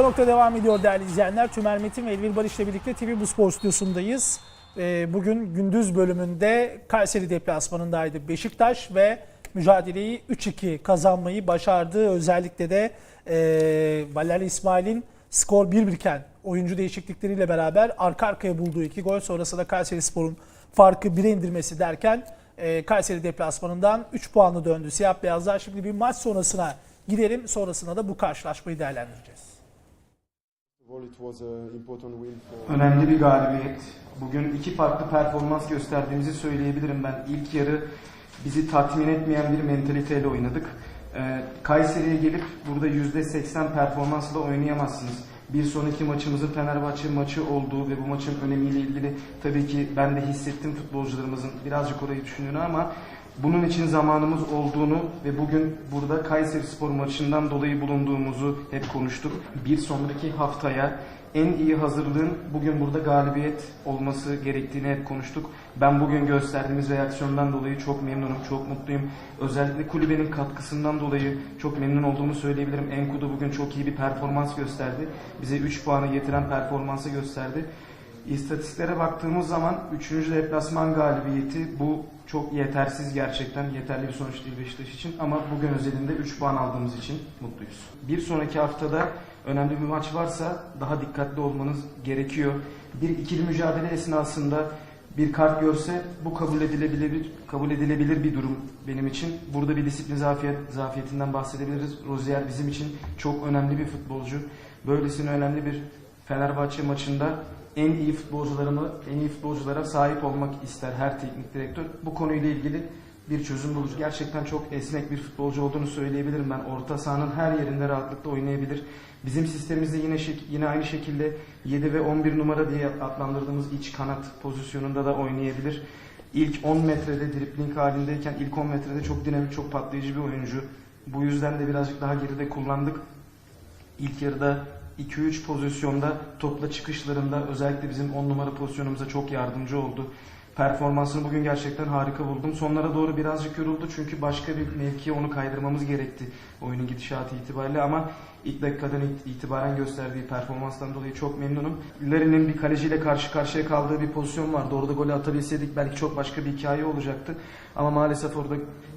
Orta Nokta devam ediyor değerli izleyenler. Tümer Metin ve Elvir Barış'la birlikte TV Bu Spor stüdyosundayız. Ee, Bugün gündüz bölümünde Kayseri deplasmanındaydı Beşiktaş ve mücadeleyi 3-2 kazanmayı başardı. Özellikle de e, Valeri İsmail'in skor 1-1 iken oyuncu değişiklikleriyle beraber arka arkaya bulduğu iki gol sonrasında Kayseri Spor'un farkı 1'e indirmesi derken e, Kayseri deplasmanından 3 puanla döndü siyah beyazlar. Şimdi bir maç sonrasına gidelim. Sonrasında da bu karşılaşmayı değerlendireceğiz. Önemli bir galibiyet. Bugün iki farklı performans gösterdiğimizi söyleyebilirim ben. İlk yarı bizi tatmin etmeyen bir mentaliteyle oynadık. Ee, Kayseri'ye gelip burada %80 performansla oynayamazsınız. Bir sonraki maçımızın Fenerbahçe maçı olduğu ve bu maçın önemiyle ilgili tabii ki ben de hissettim futbolcularımızın birazcık orayı düşündüğünü ama bunun için zamanımız olduğunu ve bugün burada Kayseri Spor maçından dolayı bulunduğumuzu hep konuştuk. Bir sonraki haftaya en iyi hazırlığın bugün burada galibiyet olması gerektiğini hep konuştuk. Ben bugün gösterdiğimiz reaksiyondan dolayı çok memnunum, çok mutluyum. Özellikle kulübenin katkısından dolayı çok memnun olduğumu söyleyebilirim. Enkudu bugün çok iyi bir performans gösterdi. Bize 3 puanı getiren performansı gösterdi. İstatistiklere baktığımız zaman 3. deplasman galibiyeti bu çok yetersiz gerçekten. Yeterli bir sonuç değil Beşiktaş için ama bugün özelinde 3 puan aldığımız için mutluyuz. Bir sonraki haftada önemli bir maç varsa daha dikkatli olmanız gerekiyor. Bir ikili mücadele esnasında bir kart görse bu kabul edilebilir kabul edilebilir bir durum benim için. Burada bir disiplin zafiyet, zafiyetinden bahsedebiliriz. Rozier bizim için çok önemli bir futbolcu. Böylesine önemli bir Fenerbahçe maçında en iyi futbolcularını, en iyi futbolculara sahip olmak ister her teknik direktör. Bu konuyla ilgili bir çözüm bulur. Gerçekten çok esnek bir futbolcu olduğunu söyleyebilirim ben. Orta sahanın her yerinde rahatlıkla oynayabilir. Bizim sistemimizde yine yine aynı şekilde 7 ve 11 numara diye adlandırdığımız iç kanat pozisyonunda da oynayabilir. İlk 10 metrede dripling halindeyken ilk 10 metrede çok dinamik, çok patlayıcı bir oyuncu. Bu yüzden de birazcık daha geride kullandık. İlk yarıda 2-3 pozisyonda topla çıkışlarında özellikle bizim 10 numara pozisyonumuza çok yardımcı oldu. Performansını bugün gerçekten harika buldum. Sonlara doğru birazcık yoruldu çünkü başka bir mevkiye onu kaydırmamız gerekti oyunun gidişatı itibariyle ama ilk dakikadan it- itibaren gösterdiği performanstan dolayı çok memnunum. Larry'nin bir kaleciyle karşı karşıya kaldığı bir pozisyon vardı. Orada golü atabilseydik belki çok başka bir hikaye olacaktı. Ama maalesef orada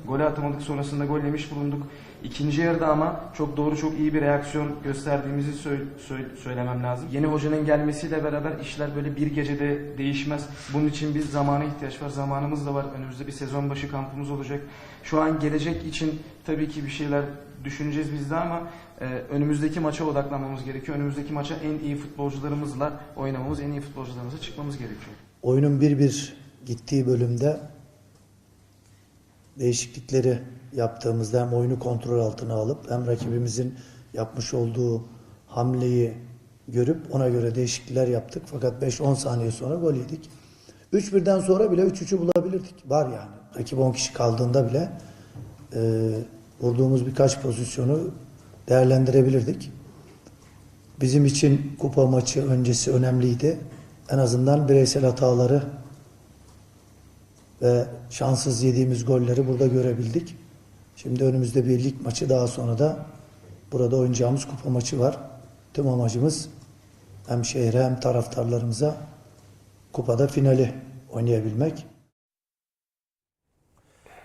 golü atamadık sonrasında gol yemiş bulunduk. İkinci yarıda ama çok doğru çok iyi bir reaksiyon gösterdiğimizi sö- sö- söylemem lazım. Yeni hocanın gelmesiyle beraber işler böyle bir gecede değişmez. Bunun için bir zamana ihtiyaç var. Zamanımız da var. Önümüzde bir sezon başı kampımız olacak. Şu an gelecek için tabii ki bir şeyler düşüneceğiz biz de ama e, önümüzdeki maça odaklanmamız gerekiyor. Önümüzdeki maça en iyi futbolcularımızla oynamamız, en iyi futbolcularımızla çıkmamız gerekiyor. Oyunun 1-1 gittiği bölümde değişiklikleri yaptığımızda hem oyunu kontrol altına alıp hem rakibimizin yapmış olduğu hamleyi görüp ona göre değişiklikler yaptık. Fakat 5-10 saniye sonra gol yedik. 3-1'den sonra bile 3-3'ü bulabilirdik. Var yani. Rakip 10 kişi kaldığında bile e, vurduğumuz birkaç pozisyonu değerlendirebilirdik. Bizim için kupa maçı öncesi önemliydi. En azından bireysel hataları ve şanssız yediğimiz golleri burada görebildik. Şimdi önümüzde bir lig maçı daha sonra da burada oynayacağımız kupa maçı var. Tüm amacımız hem şehre hem taraftarlarımıza kupada finali oynayabilmek.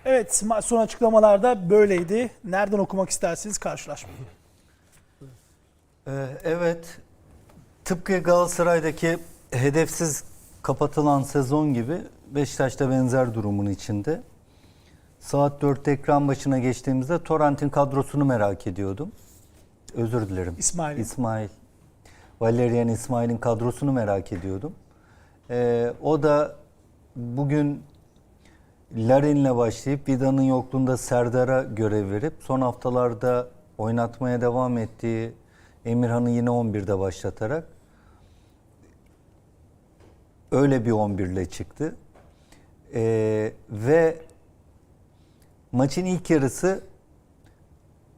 Evet son açıklamalarda böyleydi. Nereden okumak istersiniz karşılaşmayı? Ee, Evet, tıpkı Galatasaray'daki hedefsiz kapatılan sezon gibi Beşiktaş'ta benzer durumun içinde. Saat 4'te ekran başına geçtiğimizde Torrent'in kadrosunu merak ediyordum. Özür dilerim. İsmail. İsmail. Valerian İsmail'in kadrosunu merak ediyordum. Ee, o da bugün Larin'le başlayıp Vida'nın yokluğunda Serdar'a görev verip son haftalarda oynatmaya devam ettiği Emirhan'ı yine 11'de başlatarak öyle bir 11 ile çıktı. Ee, ve maçın ilk yarısı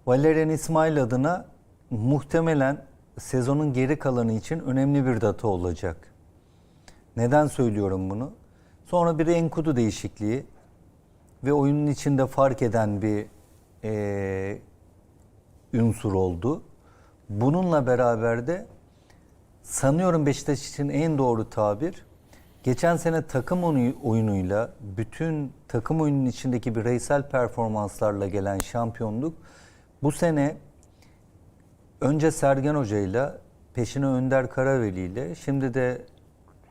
Valerian İsmail adına muhtemelen sezonun geri kalanı için önemli bir data olacak. Neden söylüyorum bunu? Sonra bir Enkudu değişikliği ve oyunun içinde fark eden bir eee ünsur oldu. Bununla beraber de sanıyorum Beşiktaş için en doğru tabir geçen sene takım oyunu- oyunuyla bütün takım oyunun içindeki bireysel performanslarla gelen şampiyonluk bu sene önce Sergen Hoca ile peşine Önder Karaveli ile şimdi de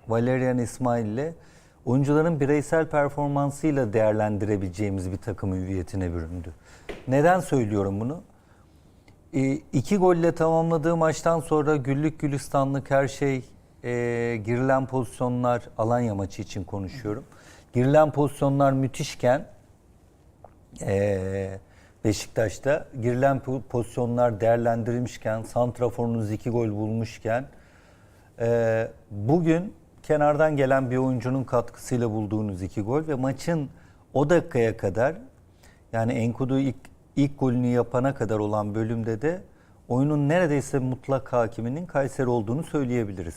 Valerian İsmail ile oyuncuların bireysel performansıyla değerlendirebileceğimiz bir takım hüviyetine büründü. Neden söylüyorum bunu? E, iki golle tamamladığı maçtan sonra güllük gülistanlık her şey e, girilen pozisyonlar Alanya maçı için konuşuyorum. Girilen pozisyonlar müthişken e, Beşiktaş'ta girilen po- pozisyonlar değerlendirilmişken santraforunuz iki gol bulmuşken e, bugün kenardan gelen bir oyuncunun katkısıyla bulduğunuz iki gol ve maçın o dakikaya kadar yani Enkudu ilk, ilk golünü yapana kadar olan bölümde de oyunun neredeyse mutlak hakiminin Kayseri olduğunu söyleyebiliriz.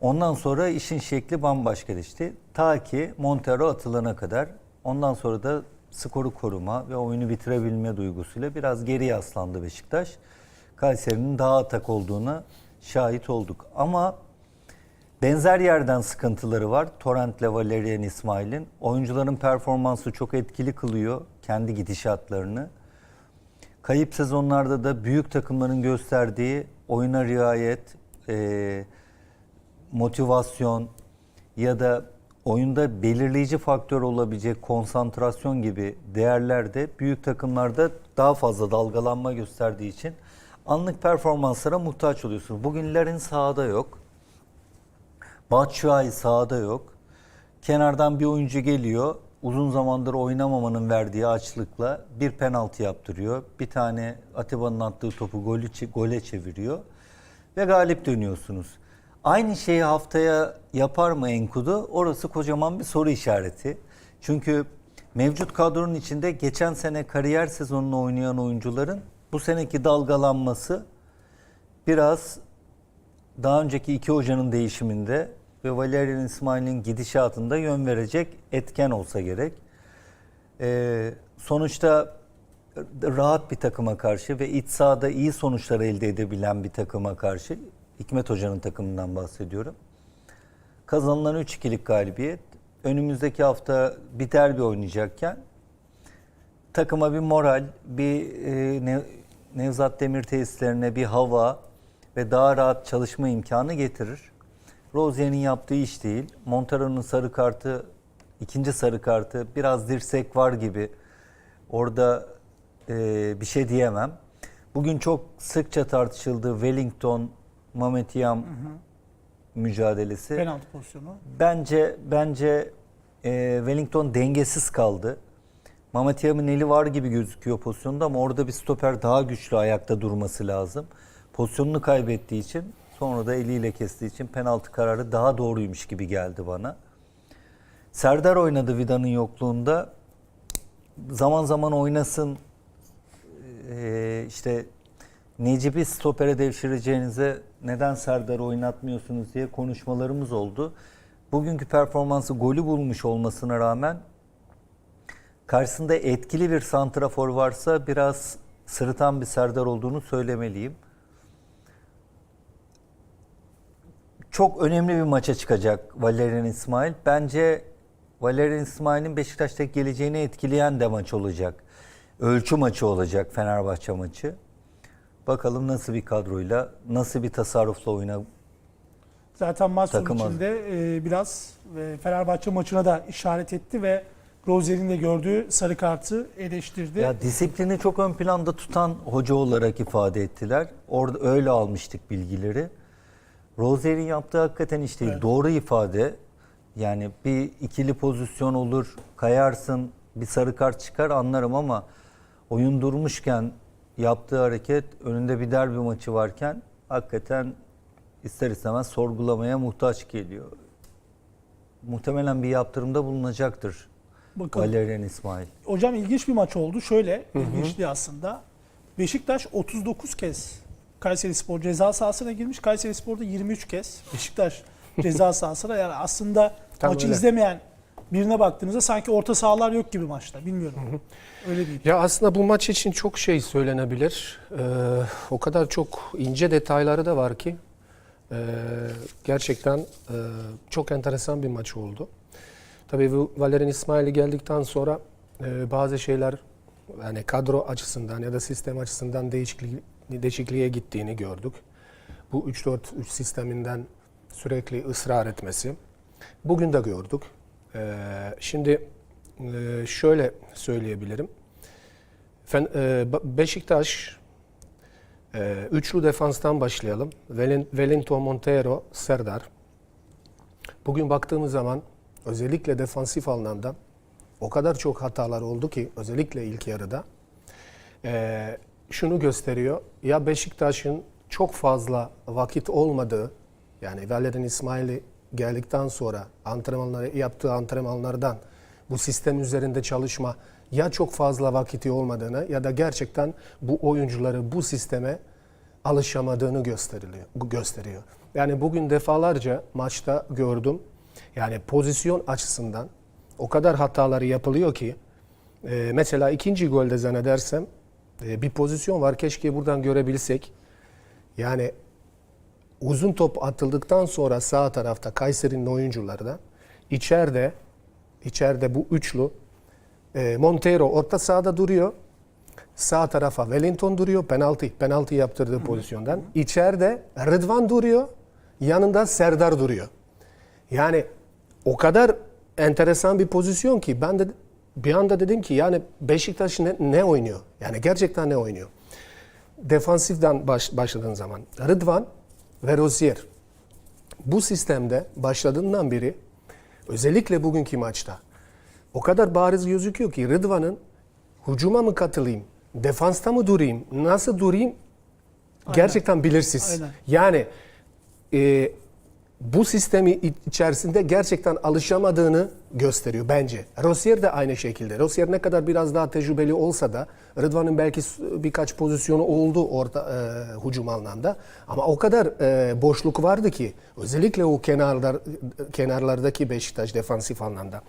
Ondan sonra işin şekli bambaşka değişti. Ta ki Montero atılana kadar ondan sonra da skoru koruma ve oyunu bitirebilme duygusuyla biraz geri yaslandı Beşiktaş. Kayseri'nin daha atak olduğuna şahit olduk. Ama benzer yerden sıkıntıları var. Torrent'le Valerian İsmail'in. Oyuncuların performansı çok etkili kılıyor kendi gidişatlarını. Kayıp sezonlarda da büyük takımların gösterdiği oyuna riayet, e, motivasyon ya da oyunda belirleyici faktör olabilecek konsantrasyon gibi değerler de büyük takımlarda daha fazla dalgalanma gösterdiği için anlık performanslara muhtaç oluyorsunuz. Bugün Larin sahada yok. Batshuayi sahada yok. Kenardan bir oyuncu geliyor. Uzun zamandır oynamamanın verdiği açlıkla bir penaltı yaptırıyor. Bir tane Atiba'nın attığı topu golü, gole çeviriyor. Ve galip dönüyorsunuz. Aynı şeyi haftaya yapar mı Enkudu? Orası kocaman bir soru işareti. Çünkü mevcut kadronun içinde geçen sene kariyer sezonunu oynayan oyuncuların bu seneki dalgalanması biraz daha önceki iki hocanın değişiminde ve Valerian İsmail'in gidişatında yön verecek etken olsa gerek. Ee, sonuçta rahat bir takıma karşı ve iç sahada iyi sonuçlar elde edebilen bir takıma karşı Hikmet Hoca'nın takımından bahsediyorum. Kazanılan 3-2'lik galibiyet önümüzdeki hafta bir derbi oynayacakken takıma bir moral, bir e, Ne- Nevzat Demir tesislerine bir hava ve daha rahat çalışma imkanı getirir. Rozier'in yaptığı iş değil. Montero'nun sarı kartı, ikinci sarı kartı biraz dirsek var gibi. Orada e, bir şey diyemem. Bugün çok sıkça tartışıldı Wellington, Mametiyam mücadelesi. Penaltı pozisyonu. Bence bence e, Wellington dengesiz kaldı. Mamet Yam'ın eli var gibi gözüküyor pozisyonda ama orada bir stoper daha güçlü ayakta durması lazım. Pozisyonunu kaybettiği için sonra da eliyle kestiği için penaltı kararı daha doğruymuş gibi geldi bana. Serdar oynadı Vida'nın yokluğunda. Zaman zaman oynasın e, işte Necip'i stopere devşireceğinize neden Serdar'ı oynatmıyorsunuz diye konuşmalarımız oldu. Bugünkü performansı golü bulmuş olmasına rağmen karşısında etkili bir santrafor varsa biraz sırıtan bir Serdar olduğunu söylemeliyim. Çok önemli bir maça çıkacak Valerian İsmail. Bence Valerian İsmail'in Beşiktaş'taki geleceğini etkileyen de maç olacak. Ölçü maçı olacak Fenerbahçe maçı. Bakalım nasıl bir kadroyla, nasıl bir tasarrufla oyuna Zaten maç Takım içinde e, biraz e, Fenerbahçe maçına da işaret etti ve Rozier'in de gördüğü sarı kartı eleştirdi. Ya disiplini çok ön planda tutan hoca olarak ifade ettiler. Orada öyle almıştık bilgileri. Rozier'in yaptığı hakikaten işte Evet. doğru ifade. Yani bir ikili pozisyon olur, kayarsın, bir sarı kart çıkar anlarım ama oyun durmuşken yaptığı hareket önünde bir derbi maçı varken hakikaten ister istemez sorgulamaya muhtaç geliyor. Muhtemelen bir yaptırımda bulunacaktır Bakalım. Valerian İsmail. Hocam ilginç bir maç oldu. Şöyle ilginçti aslında. Beşiktaş 39 kez Kayseri Spor ceza sahasına girmiş. Kayseri Spor'da 23 kez Beşiktaş ceza sahasına. Yani aslında Tam maçı öyle. izlemeyen birine baktığınızda sanki orta sahalar yok gibi maçta. Bilmiyorum. Öyle değil. Ya aslında bu maç için çok şey söylenebilir. Ee, o kadar çok ince detayları da var ki ee, gerçekten e, çok enteresan bir maç oldu. Tabii bu Valerian İsmail'i geldikten sonra e, bazı şeyler yani kadro açısından ya da sistem açısından değişikliği, değişikliğe gittiğini gördük. Bu 3-4-3 sisteminden sürekli ısrar etmesi. Bugün de gördük. Ee, şimdi e, şöyle söyleyebilirim. E, Beşiktaş e, üçlü defanstan başlayalım. Wellington Montero, Serdar. Bugün baktığımız zaman özellikle defansif anlamda o kadar çok hatalar oldu ki özellikle ilk yarıda. Şunu gösteriyor. Ya Beşiktaş'ın çok fazla vakit olmadığı yani Valerian İsmail'i geldikten sonra antrenmanları yaptığı antrenmanlardan bu sistem üzerinde çalışma ya çok fazla vakiti olmadığını ya da gerçekten bu oyuncuları bu sisteme alışamadığını gösteriliyor, gösteriyor. Yani bugün defalarca maçta gördüm. Yani pozisyon açısından o kadar hataları yapılıyor ki e, mesela ikinci golde zannedersem bir pozisyon var keşke buradan görebilsek. Yani uzun top atıldıktan sonra sağ tarafta Kayseri'nin oyuncuları da içeride içeride bu üçlü e, Montero orta sahada duruyor. Sağ tarafa Wellington duruyor. Penaltı. Penaltı yaptırdığı pozisyondan. İçeride Rıdvan duruyor. Yanında Serdar duruyor. Yani o kadar enteresan bir pozisyon ki ben de bir anda dedim ki yani Beşiktaş ne, ne oynuyor? Yani gerçekten ne oynuyor? Defansiften baş, başladığın zaman Rıdvan ve Rozier bu sistemde başladığından beri özellikle bugünkü maçta o kadar bariz gözüküyor ki Rıdvan'ın hücuma mı katılayım, defansta mı durayım, nasıl durayım gerçekten belirsiz. Aynen. Yani e, bu sistemi içerisinde gerçekten alışamadığını gösteriyor bence. Rosier de aynı şekilde. Rosier ne kadar biraz daha tecrübeli olsa da Rıdvan'ın belki birkaç pozisyonu oldu orta e, hücum anlamda. Ama o kadar e, boşluk vardı ki özellikle o kenarlar kenarlardaki Beşiktaş defansif anlamda.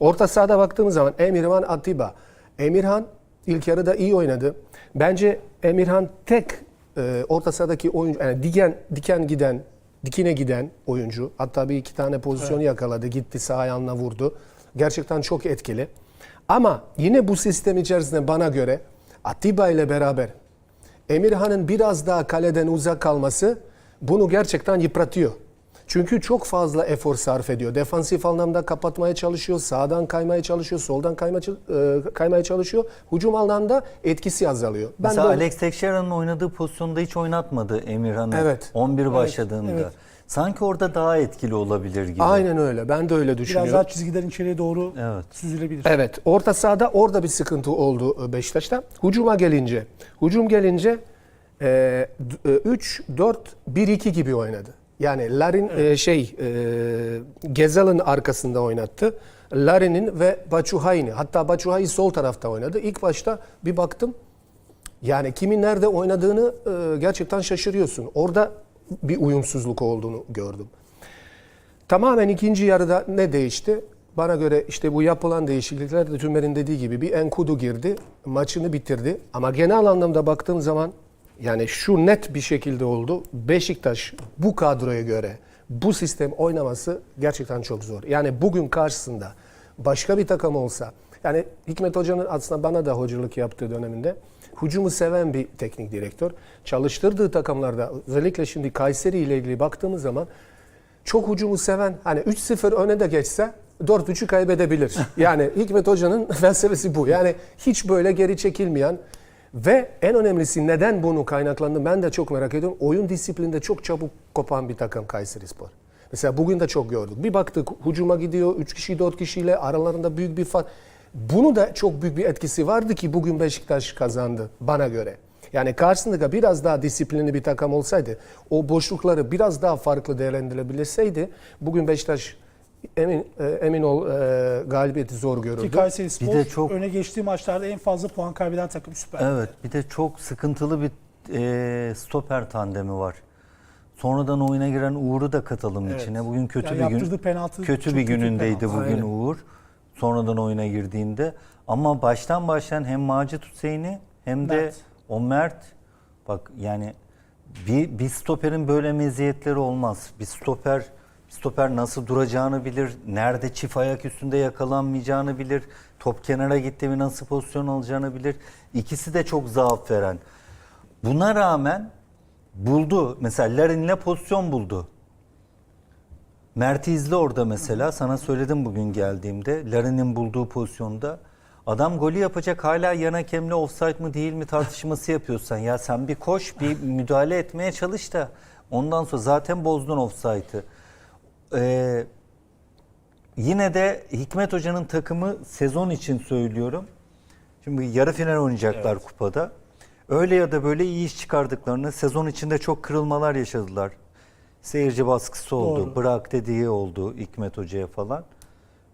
Orta sahada baktığımız zaman Emirhan Atiba. Emirhan ilk yarıda iyi oynadı. Bence Emirhan tek e, orta sahadaki oyuncu yani diken diken giden dikine giden oyuncu. Hatta bir iki tane pozisyonu yakaladı. Gitti sağ ayağına vurdu. Gerçekten çok etkili. Ama yine bu sistem içerisinde bana göre Atiba ile beraber Emirhan'ın biraz daha kaleden uzak kalması bunu gerçekten yıpratıyor. Çünkü çok fazla efor sarf ediyor. Defansif anlamda kapatmaya çalışıyor, sağdan kaymaya çalışıyor, soldan kayma, e, kaymaya çalışıyor. Hücum anlamda etkisi azalıyor. Ben Mesela de- Alex Teixeira'nın oynadığı pozisyonda hiç oynatmadı Emirhan'ı. Evet. 11 başladığında. evet. Sanki orada daha etkili olabilir gibi. Aynen öyle. Ben de öyle Biraz düşünüyorum. daha çizgiden içeriye doğru Evet. süzülebilir. Evet, orta sahada orada bir sıkıntı oldu e, Beşiktaş'ta. Hücuma gelince, hücum gelince e, 3 4 1 2 gibi oynadı. Yani Larin e, şey e, Gezal'ın arkasında oynattı. Larin'in ve Baçuhay'ni hatta Baçuhay sol tarafta oynadı. İlk başta bir baktım yani kimin nerede oynadığını e, gerçekten şaşırıyorsun. Orada bir uyumsuzluk olduğunu gördüm. Tamamen ikinci yarıda ne değişti? Bana göre işte bu yapılan değişiklikler de Tümer'in dediği gibi bir Enkudu girdi, maçını bitirdi. Ama genel anlamda baktığım zaman yani şu net bir şekilde oldu. Beşiktaş bu kadroya göre bu sistem oynaması gerçekten çok zor. Yani bugün karşısında başka bir takım olsa yani Hikmet Hoca'nın aslında bana da hocalık yaptığı döneminde hücumu seven bir teknik direktör. Çalıştırdığı takımlarda özellikle şimdi Kayseri ile ilgili baktığımız zaman çok hücumu seven hani 3-0 öne de geçse 4-3'ü kaybedebilir. Yani Hikmet Hoca'nın felsefesi bu. Yani hiç böyle geri çekilmeyen ve en önemlisi neden bunu kaynaklandı ben de çok merak ediyorum. Oyun disiplinde çok çabuk kopan bir takım Kayseri Spor. Mesela bugün de çok gördük. Bir baktık hücuma gidiyor 3 kişi 4 kişiyle aralarında büyük bir fark. Bunu da çok büyük bir etkisi vardı ki bugün Beşiktaş kazandı bana göre. Yani karşısında biraz daha disiplinli bir takım olsaydı, o boşlukları biraz daha farklı değerlendirilebilseydi, bugün Beşiktaş emin e, emin ol e, galibiyeti zor Ki görürdü. Kayseri Spor Bir de çok- öne geçtiği maçlarda en fazla puan kaybeden takım Süper Lig'de. Evet bir de çok sıkıntılı bir e, stoper tandemi var. Sonradan oyuna giren Uğur'u da katalım Evet. içine. Bugün kötü Yani bir gün penaltı kötü bir günündeydi penaltı. bugün Aynen. Uğur. sonradan oyuna girdiğinde. Ama baştan başlayan hem Macit Hüseyin'i hem de Mert. o Mert bak yani bir, bir stoperin böyle meziyetleri olmaz. Bir stoper stoper nasıl duracağını bilir, nerede çift ayak üstünde yakalanmayacağını bilir, top kenara gitti mi nasıl pozisyon alacağını bilir. İkisi de çok zaaf veren. Buna rağmen buldu. Mesela Larin'le pozisyon buldu. Mert'i izle orada mesela. Sana söyledim bugün geldiğimde. Larin'in bulduğu pozisyonda. Adam golü yapacak hala yan hakemle offside mı değil mi tartışması yapıyorsan. Ya sen bir koş bir müdahale etmeye çalış da ondan sonra zaten bozdun offside'ı. Ee, yine de Hikmet Hoca'nın takımı sezon için söylüyorum. Şimdi yarı final oynayacaklar kupada. Öyle ya da böyle iyi iş çıkardıklarını sezon içinde çok kırılmalar yaşadılar. Seyirci baskısı oldu, Doğru. bırak dediği oldu Hikmet Hoca'ya falan.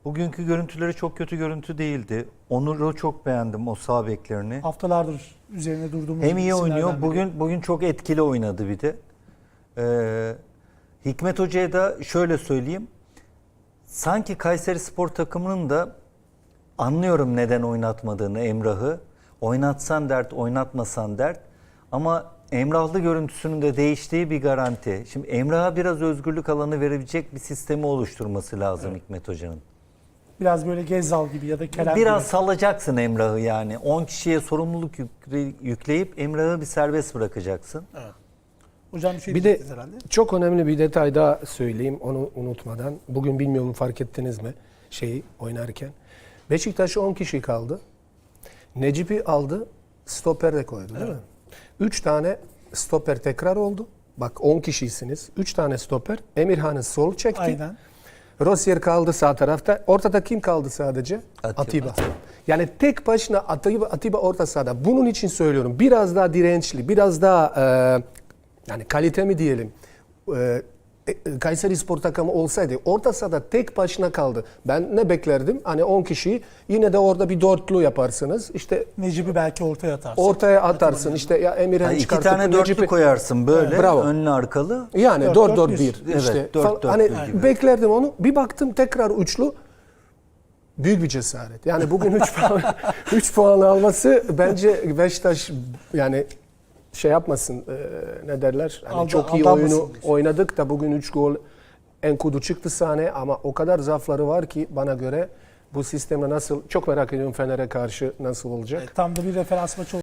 Bugünkü görüntüleri çok kötü görüntü değildi. Onur'u çok beğendim o sağ beklerini. Haftalardır üzerine durduğumuz Hem iyi oynuyor. biri. Bugün bugün çok etkili oynadı bir de. Ee, Hikmet Hoca'ya da şöyle söyleyeyim. Sanki Kayseri Spor takımının da anlıyorum neden oynatmadığını Emrah'ı. Oynatsan dert, oynatmasan dert. Ama Emrahlı görüntüsünün de değiştiği bir garanti. Şimdi Emrah'a biraz özgürlük alanı verebilecek bir sistemi oluşturması lazım Hikmet Hoca'nın. biraz böyle Gezzal gibi ya da Kerem Biraz gibi. salacaksın Emrah'ı yani. 10 kişiye sorumluluk yükle- yükleyip Emrah'ı bir serbest bırakacaksın. Hocam bir şey Bir de herhalde. çok önemli bir detay daha söyleyeyim onu unutmadan. Bugün bilmiyorum fark ettiniz mi şeyi oynarken. Beşiktaş 10 kişi kaldı. Necip'i aldı, stoper de koydu değil mi? 3 tane stoper tekrar oldu. Bak 10 kişisiniz. 3 tane stoper. Emirhan'ı sol çekti. Aynen. Rosier kaldı sağ tarafta. Ortada kim kaldı sadece? Atiba. Atiba. Yani tek başına Atiba, Atiba orta sahada. Bunun için söylüyorum. Biraz daha dirençli, biraz daha e, yani kalite mi diyelim. E, e, Kayseri Spor takımı olsaydı orta sahada tek başına kaldı. Ben ne beklerdim? Hani 10 kişi yine de orada bir dörtlü yaparsınız. İşte Necip'i belki ortaya atarsın. ortaya atarsın. İşte ya Emirhan Yani iki çıkartıp tane dörtlü Necip'i- koyarsın böyle Bravo. önlü arkalı. Yani Dört, 4 dört, 4 bir. 1 Evet, işte. dört, Fal- dört, hani bir gibi. beklerdim onu. Bir baktım tekrar uçlu. Büyük bir cesaret. Yani bugün 3 puan 3 puan alması bence Beşiktaş yani şey yapmasın e, ne derler? Hani Aldı- çok iyi aldanmasın oyunu diyorsun. oynadık da bugün 3 gol Enkudu çıktı sahneye ama o kadar zaafları var ki bana göre bu sistemle nasıl çok merak ediyorum Fener'e karşı nasıl olacak. Tam da bir referans maçı